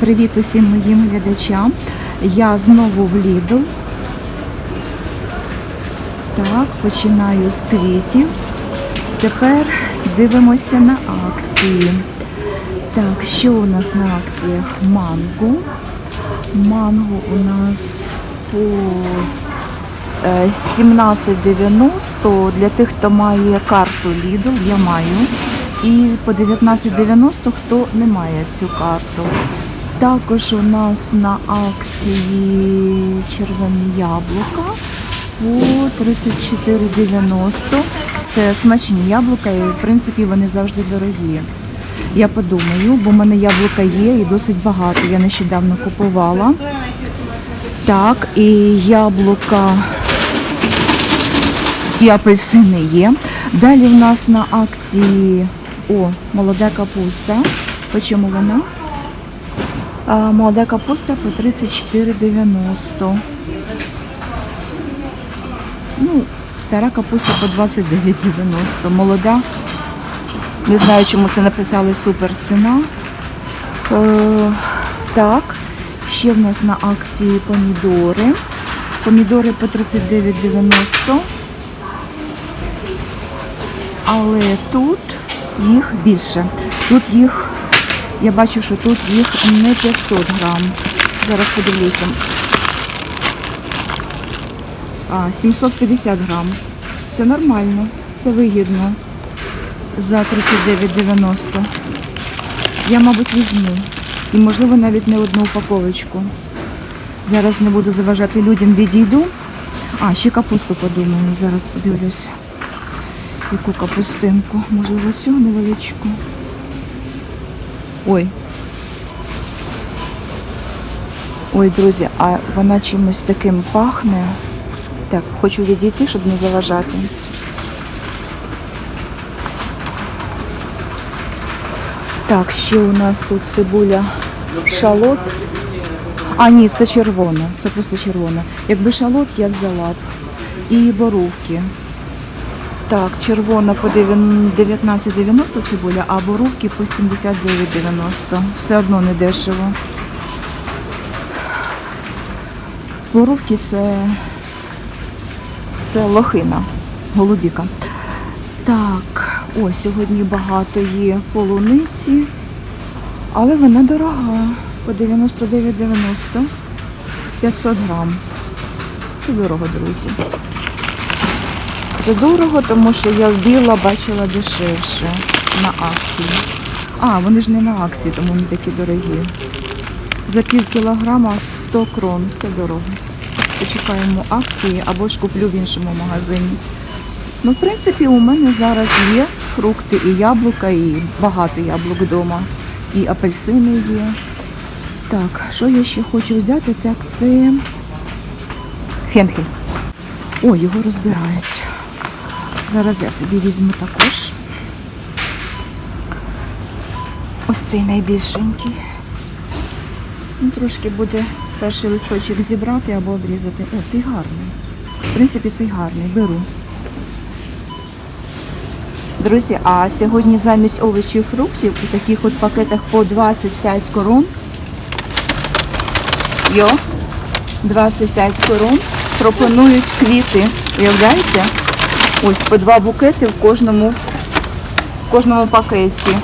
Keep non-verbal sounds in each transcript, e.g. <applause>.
Привіт усім моїм глядачам. Я знову в Lidl. Так, починаю з квітів. Тепер дивимося на акції. Так, що у нас на акціях? Манго. Манго у нас по е, 17,90 для тих, хто має карту Lidl, я маю. І по 19,90 хто не має цю карту. Також у нас на акції червоні яблука по 34,90. Це смачні яблука і в принципі вони завжди дорогі. Я подумаю, бо в мене яблука є і досить багато. Я нещодавно купувала. Так, і яблука і апельсини є. Далі в нас на акції о, молода капуста. По чому вона? Молода капуста по 34,90. Ну, стара капуста по 29,90. Молода. Не знаю, чому це написали супер ціна. Е, так, ще в нас на акції помідори. Помідори по 39,90. Але тут їх більше. Тут їх, я бачу, що тут їх не 500 грам. Зараз подивлюся. А, 750 грам. Це нормально, це вигідно. За 39,90. Я, мабуть, візьму. І, можливо, навіть не одну упаковочку. Зараз не буду заважати людям, відійду. А, ще капусту подумаю. Зараз подивлюсь. Яку капустинку? Можливо, цю невеличку. Ой. Ой, друзі, а вона чимось таким пахне. Так, хочу відійти, щоб не заважати. Так, ще у нас тут цибуля шалот. А, ні, це червона. Це просто червона. Якби шалот я взяла б. І боровки. Так, червона по 19,90 цибуля, а боровки по 79,90. Все одно не дешево. Боровки це, це лохина, голубіка. Так, о, сьогодні багато є полуниці, але вона дорога. По 99,90 500 грам. Це дорого, друзі. Це дорого, тому що я біла бачила дешевше на акції. А, вони ж не на акції, тому вони такі дорогі. За пів кілограма 100 крон. Це дорого. Почекаємо акції або ж куплю в іншому магазині. Ну, в принципі, у мене зараз є фрукти і яблука, і багато яблук вдома. І апельсини є. Так, що я ще хочу взяти, так це фенхель. О, його розбирають. Зараз я собі візьму також. Ось цей найбільшенький. Ну, трошки буде перший листочок зібрати або обрізати. О, цей гарний. В принципі, цей гарний. Беру. Друзі, а сьогодні замість овочів і фруктів у таких от пакетах по 25 корон. Йо, 25 корон пропонують квіти. Уявляєте? Ось по два букети в кожному, в кожному пакеті.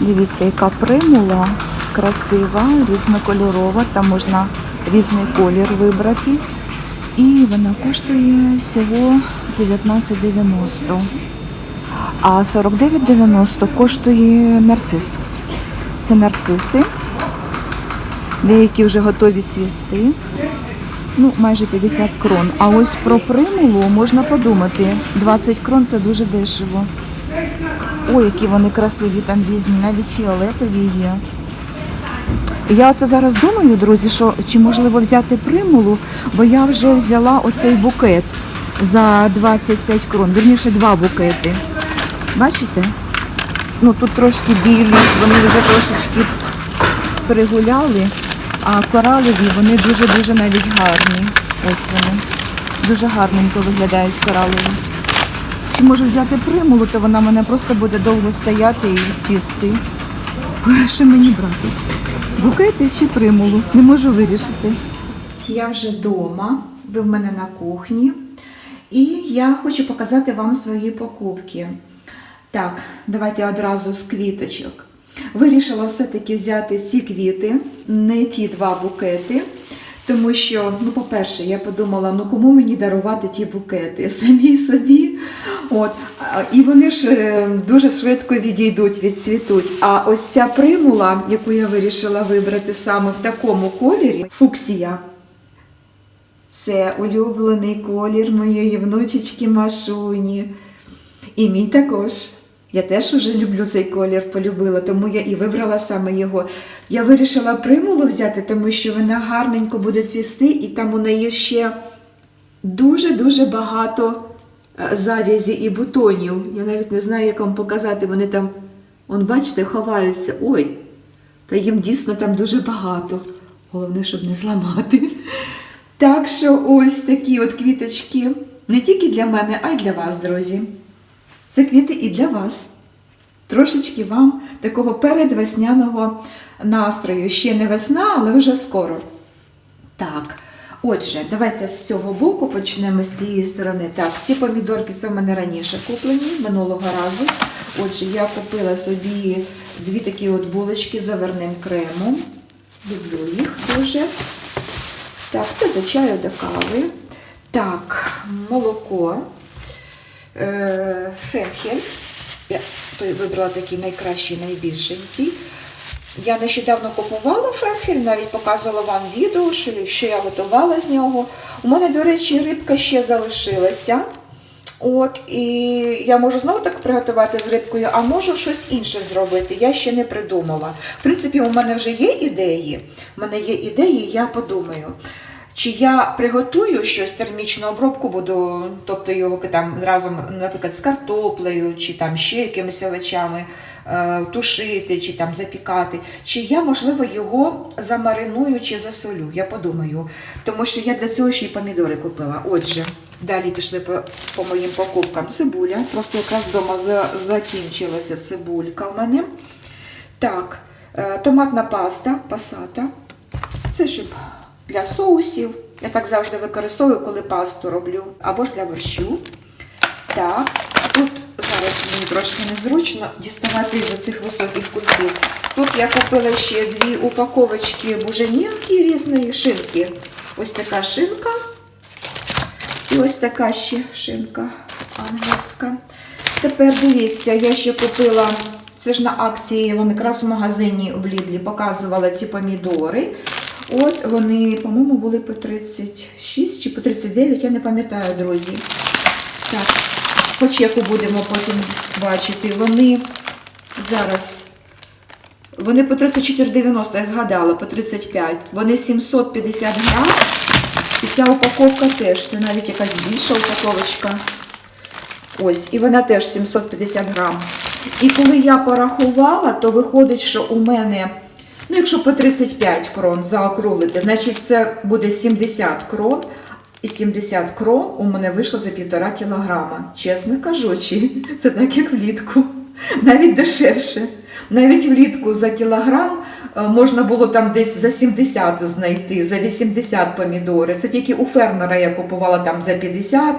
Дивіться, яка примула красива, різнокольорова. Там можна різний колір вибрати. І вона коштує всього 19,90. А 49,90 коштує нарцис. Це нарциси. Деякі вже готові цвісти. Ну, майже 50 крон. А ось про примулу можна подумати. 20 крон це дуже дешево. Ой, які вони красиві, там різні, навіть фіолетові є. Я оце зараз думаю, друзі, що чи можливо взяти примулу, бо я вже взяла оцей букет за 25 крон. Вірніше, два букети. Бачите? Ну тут трошки білі, вони вже трошечки перегуляли, а коралові вони дуже-дуже навіть гарні. Ось вони. Дуже гарненько виглядають коралові. Чи можу взяти примулу, то вона мене просто буде довго стояти і цісти. Що мені брати? Букети чи примулу? Не можу вирішити. Я вже вдома, ви в мене на кухні. І я хочу показати вам свої покупки. Так, давайте одразу з квіточок. Вирішила все-таки взяти ці квіти, не ті два букети. Тому що, ну, по-перше, я подумала, ну кому мені дарувати ті букети? <laughs> Самій собі. От. І вони ж е, дуже швидко відійдуть, відцвітуть. А ось ця примула, яку я вирішила вибрати саме в такому кольорі, фуксія. Це улюблений колір моєї внучечки Машуні. І мій також. Я теж уже люблю цей колір, полюбила, тому я і вибрала саме його. Я вирішила примулу взяти, тому що вона гарненько буде цвісти, і там у неї ще дуже-дуже багато е, завязі і бутонів. Я навіть не знаю, як вам показати. Вони там, он, бачите, ховаються. Ой, та їм дійсно там дуже багато. Головне, щоб не зламати. Так що ось такі от квіточки. Не тільки для мене, а й для вас, друзі. Це квіти і для вас. Трошечки вам такого передвесняного настрою. Ще не весна, але вже скоро. Так, отже, давайте з цього боку почнемо з цієї сторони. Так, ці помідорки це в мене раніше куплені, минулого разу. Отже, я купила собі дві такі от булочки з заварним кремом. Люблю їх дуже. Так, це до чаю, до кави. Так, молоко. Е, Фенхель. Я той вибрала такий найкращий, найбільшенький. Я нещодавно купувала фенхель, навіть показувала вам відео, що, я готувала з нього. У мене, до речі, рибка ще залишилася. От, і я можу знову так приготувати з рибкою, а можу щось інше зробити. Я ще не придумала. В принципі, у мене вже є ідеї. У мене є ідеї, я подумаю. Чи я приготую щось термічну обробку, буду, тобто його там разом, наприклад, з картоплею, чи там ще якимись овочами е, тушити, чи там запікати, чи я, можливо, його замариную чи засолю. Я подумаю. Тому що я для цього ще й помідори купила. Отже, далі пішли по, по моїм покупкам. Цибуля. Просто якраз вдома за, закінчилася цибулька в мене. Так, е, томатна паста, пасата. Це щоб для соусів. Я так завжди використовую, коли пасту роблю, або ж для борщу. Так, тут зараз мені трошки незручно діставати з цих високих кульків. Тут я купила ще дві упаковочки буженінки різної шинки. Ось така шинка. І ось така ще шинка ангельська. Тепер дивіться, я ще купила, це ж на акції, я вам якраз в магазині в Лідлі показувала ці помідори. От вони, по-моєму, були по 36 чи по 39, я не пам'ятаю, друзі. Так, по чеку будемо потім бачити. Вони зараз, вони по 34,90, я згадала, по 35. Вони 750 грам. І ця упаковка теж, це навіть якась більша упаковочка. Ось, і вона теж 750 грам. І коли я порахувала, то виходить, що у мене, ну якщо по 35 крон заокруглити, значить це буде 70 крон. І 70 крон у мене вийшло за півтора кілограма. Чесно кажучи, це так як влітку. Навіть дешевше. Навіть влітку за кілограм е, можна було там десь за 70 знайти, за 80 помідори. Це тільки у фермера я купувала там за 50.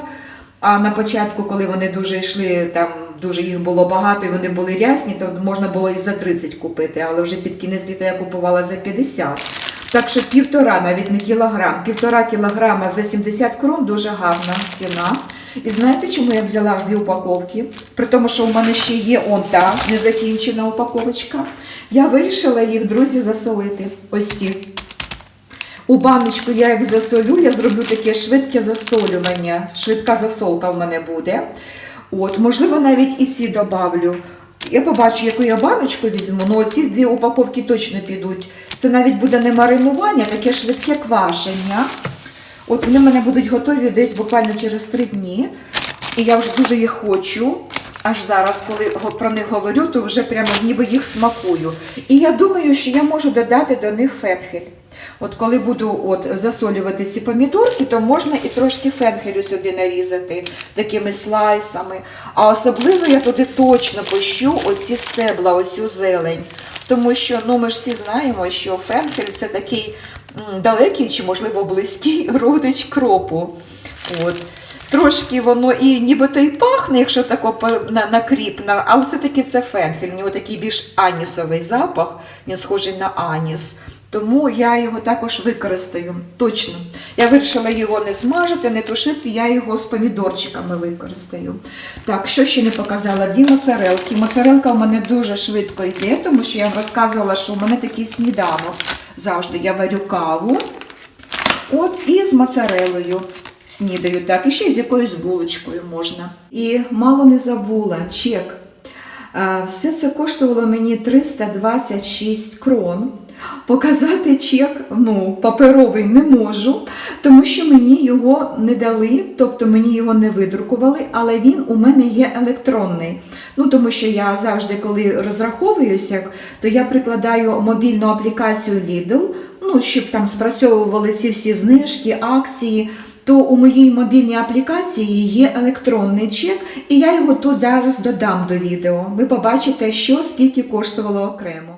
А на початку, коли вони дуже йшли, там дуже їх було багато і вони були рясні, то можна було і за 30 купити, але вже під кінець літа я купувала за 50. Так що півтора, навіть не кілограм, півтора кілограма за 70 крон дуже гарна ціна. І знаєте, чому я взяла дві упаковки? При тому, що у мене ще є он та незакінчена упаковочка. Я вирішила їх, друзі, засолити. Ось ці. У баночку я їх засолю, я зроблю таке швидке засолювання. Швидка засолка в мене буде. От, можливо, навіть і ці добавлю. Я побачу, яку я баночку візьму, але ці дві упаковки точно підуть. Це навіть буде не маринування, таке швидке квашення. От вони в мене будуть готові десь буквально через три дні. І я вже дуже їх хочу. Аж зараз, коли про них говорю, то вже прямо ніби їх смакую. І я думаю, що я можу додати до них фетхель. От коли буду от засолювати ці помідорки, то можна і трошки фенхелю сюди нарізати такими слайсами. А особливо я туди точно пощу оці стебла, оцю зелень. Тому що ну, ми ж всі знаємо, що фенхель це такий далекий чи, можливо, близький <laughs> родич кропу. От. Трошки воно і нібито і пахне, якщо тако по- на, накріпно, але все-таки це фенхель. У нього такий більш анісовий запах, він схожий на аніс. Тому я його також використаю. Точно. Я вирішила його не смажити, не тушити, я його з помідорчиками використаю. Так, що ще не показала? Дві моцарелки. Моцарелка в мене дуже швидко йде, тому що я вам розказувала, що у мене такий сніданок. Завжди я варю каву. От і з моцарелою снідаю, так, і ще з якоюсь булочкою можна. І мало не забула, чек. Все це коштувало мені 326 крон. Показати чек ну, паперовий не можу, тому що мені його не дали, тобто мені його не видрукували, але він у мене є електронний. Ну, тому що я завжди, коли розраховуюся, то я прикладаю мобільну аплікацію Lidl, ну, щоб там спрацьовували ці всі знижки, акції. То у моїй мобільній аплікації є електронний чек, і я його тут зараз додам до відео. Ви побачите, що скільки коштувало окремо.